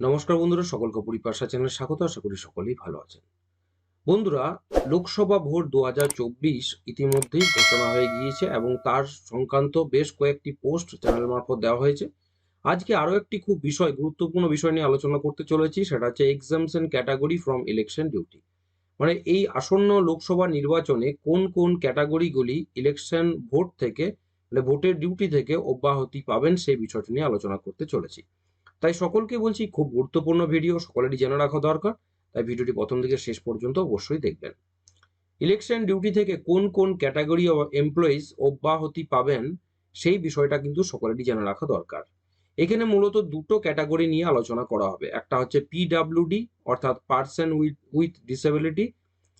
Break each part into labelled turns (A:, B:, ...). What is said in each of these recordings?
A: নমস্কার বন্ধুরা, সকলকে পরিপাশা চ্যানেলে স্বাগত। আশা করি সকলেই ভালো আছেন। বন্ধুরা, লোকসভা ভোট দু ইতিমধ্যেই ঘোষণা হয়ে গিয়েছে এবং তার সংক্রান্ত বেশ কয়েকটি পোস্ট চ্যানেল মারফত দেওয়া হয়েছে। আজকে আরও একটি খুব বিষয়, গুরুত্বপূর্ণ বিষয় নিয়ে আলোচনা করতে চলেছি, সেটা হচ্ছে exemption category from election duty মানে এই আসন্ন লোকসভা নির্বাচনে কোন কোন ক্যাটাগরিগুলি ইলেকশন ভোট থেকে মানে ভোটের ডিউটি থেকে অব্যাহতি পাবেন সেই বিষয়টি নিয়ে আলোচনা করতে চলেছি। তাই সকলকে বলছি খুব গুরুত্বপূর্ণ ভিডিও, সকলেরই জেনে রাখা দরকার। তাই ভিডিওটি প্রথম থেকে শেষ পর্যন্ত অবশ্যই দেখবেন। ইলেকশন ডিউটি থেকে কোন কোন ক্যাটাগরি এমপ্লয়িজ অব্যাহতি পাবেন, সেই বিষয়টা কিন্তু সকলেরই জেনে রাখা দরকার। এখানে মূলত দুটো ক্যাটাগরি নিয়ে আলোচনা করা হবে। একটা হচ্ছে পিডাব্লিউডি অর্থাৎ পার্সন উইথ উইথ ডিসেবিলিটি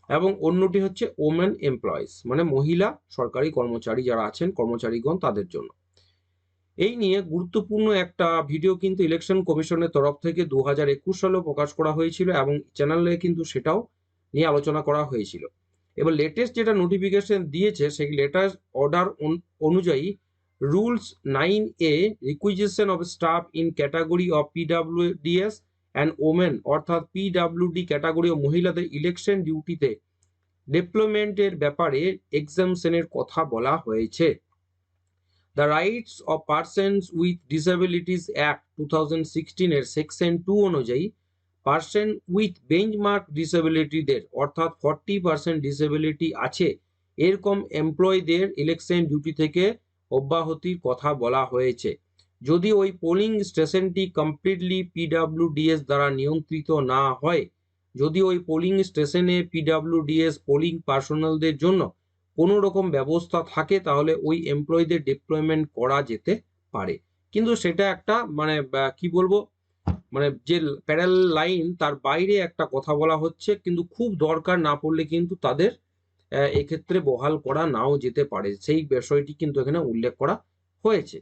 A: এবং অন্যটি হচ্ছে ওমেন এমপ্লয়িজ মানে মহিলা সরকারি কর্মচারী যারা আছেন, কর্মচারীগণ তাদের জন্য। এই নিয়ে গুরুত্বপূর্ণ একটা ভিডিও কিন্তু ইলেকশন কমিশনের তরফ থেকে দু হাজার একুশ সালেও প্রকাশ করা হয়েছিল এবং চ্যানেলে কিন্তু সেটাও নিয়ে আলোচনা করা হয়েছিল। এবার লেটেস্ট যেটা নোটিফিকেশন দিয়েছে, সেই লেটেস্ট অর্ডার অনুযায়ী rules nine A requisition of staff in category of PWDs and women অর্থাৎ পিডাব্লিউডি ক্যাটাগরি ও মহিলাদের ইলেকশন ডিউটিতে ডেপ্লয়মেন্টের ব্যাপারে এক্সামশনের কথা বলা হয়েছে। The rights of persons with disabilities act two thousand সিক্সটিনের section two অনুযায়ী পার্সন উইথ বেঞ্চমার্ক ডিসেবিলিটিদের অর্থাৎ ফর্টি পার্সেন্ট ডিসেবিলিটি আছে, এরকম এমপ্লয়ীদের ইলেকশন ডিউটি থেকে অব্যাহতির কথা বলা হয়েছে। যদি ওই পোলিং স্টেশনটি কমপ্লিটলি পিডাব্লিউডিএস দ্বারা নিয়ন্ত্রিত না হয়, যদি ওই পোলিং স্টেশনে পিডাব্লিউডিএস পোলিং পার্সোনালদের জন্য কোনো রকম ব্যবস্থা থাকে, তাহলে ওই এমপ্লয়ীদের ডিপ্লয়মেন্ট করা যেতে পারে। কিন্তু সেটা একটা মানে কি বলব মানে যে প্যারাল লাইন তার বাইরে একটা কথা বলা হচ্ছে, কিন্তু খুব দরকার না পড়লে কিন্তু তাদের এক্ষেত্রে বহাল করা নাও যেতে পারে। সেই বিষয়টি কিন্তু এখানে উল্লেখ করা হয়েছে।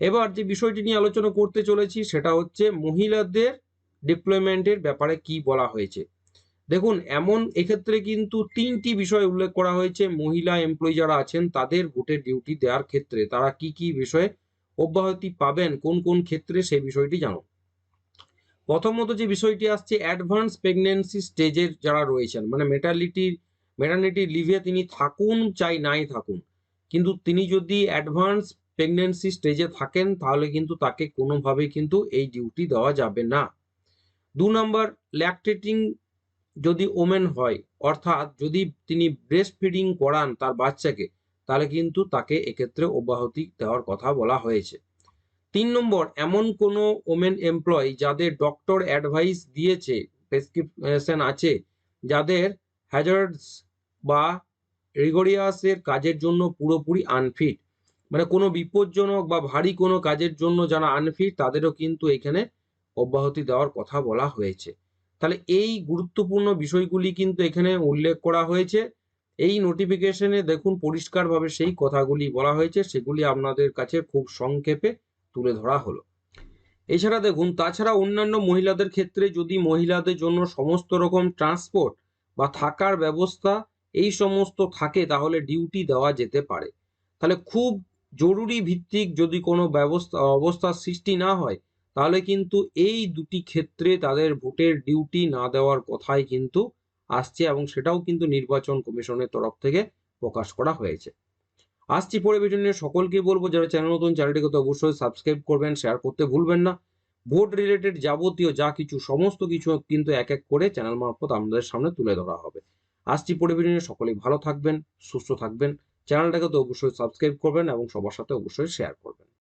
A: এবার যে বিষয়টি নিয়ে আলোচনা করতে চলেছি, সেটা হচ্ছে মহিলাদের ডিপ্লয়মেন্টের ব্যাপারে কি বলা হয়েছে। দেখুন, এমন এক্ষেত্রে কিন্তু তিনটি বিষয় উল্লেখ করা হয়েছে। মহিলা এমপ্লয়ি যারা আছেন, তাদের ভোটের ডিউটি দেওয়ার ক্ষেত্রে তারা কি কি বিষয়ে অব্যাহতি পাবেন, কোন কোন ক্ষেত্রে সেই বিষয়টি জানো? প্রথমত যে বিষয়টি আসছে অ্যাডভান্স প্রেগনেন্সি স্টেজের যারা রয়েছেন মানে মেটার্নিটির মেটার্নিটি লিভে তিনি থাকুন চাই নাই থাকুন, কিন্তু তিনি যদি অ্যাডভান্স প্রেগনেন্সি স্টেজে থাকেন, তাহলে কিন্তু তাকে কোনোভাবে কিন্তু এই ডিউটি দেওয়া যাবে না। দু নম্বর ল্যাকটেটিং যদি ওমেন হয়, অর্থাৎ যদি তিনি ব্রেস্ট ফিডিং করান তার বাচ্চাকে, তাহলে কিন্তু তাকে এক্ষেত্রে অব্যাহতি দেওয়ার কথা বলা হয়েছে। তিন নম্বর, এমন কোনো ওমেন এমপ্লয় যাদের ডক্টর অ্যাডভাইস দিয়েছে প্রেসক্রিপশন আছে, যাদের হ্যাজার্ডস বা রিগোরিয়াসের কাজের জন্য পুরোপুরি আনফিট মানে কোনো বিপজ্জনক বা ভারী কোনো কাজের জন্য যারা আনফিট তাদেরও কিন্তু এখানে অব্যাহতি দেওয়ার কথা বলা হয়েছে। তাহলে এই গুরুত্বপূর্ণ বিষয়গুলি কিন্তু এখানে উল্লেখ করা হয়েছে। এই নোটিফিকেশনে দেখুন পরিষ্কারভাবে সেই কথাগুলি বলা হয়েছে, সেগুলি আপনাদের কাছে খুব সংক্ষেপে তুলে ধরা হলো। এছাড়া দেখুন, তাছাড়া অন্যান্য মহিলাদের ক্ষেত্রে যদি মহিলাদের জন্য সমস্ত রকম ট্রান্সপোর্ট বা থাকার ব্যবস্থা এই সমস্ত থাকে, তাহলে ডিউটি দেওয়া যেতে পারে। তাহলে খুব জরুরি ভিত্তিক যদি কোনো ব্যবস্থা, অবস্থার সৃষ্টি না হয় তাহলে কিন্তু এই দুটি ক্ষেত্রে তাদের ভোটের ডিউটি না দেওয়ার কথাই কিন্তু আসছে এবং সেটাও কিন্তু নির্বাচন কমিশনের তরফ থেকে প্রকাশ করা হয়েছে। আসছি পরে ভিডিও নিয়ে সকলকে বলব, যারা চ্যানেল নতুন চ্যানেলটিকে তো অবশ্যই সাবস্ক্রাইব করবেন শেয়ার করতে ভুলবেন না। ভোট রিলেটেড যাবতীয় যা কিছু, সমস্ত কিছু কিন্তু এক এক করে চ্যানেল মারফত আমাদের সামনে তুলে ধরা হবে। আসছি পরে ভিডিও নিয়ে সকলেই ভালো থাকবেন, সুস্থ থাকবেন। চ্যানেলটাকে তো অবশ্যই সাবস্ক্রাইব করবেন এবং সবার সাথে অবশ্যই শেয়ার করবেন।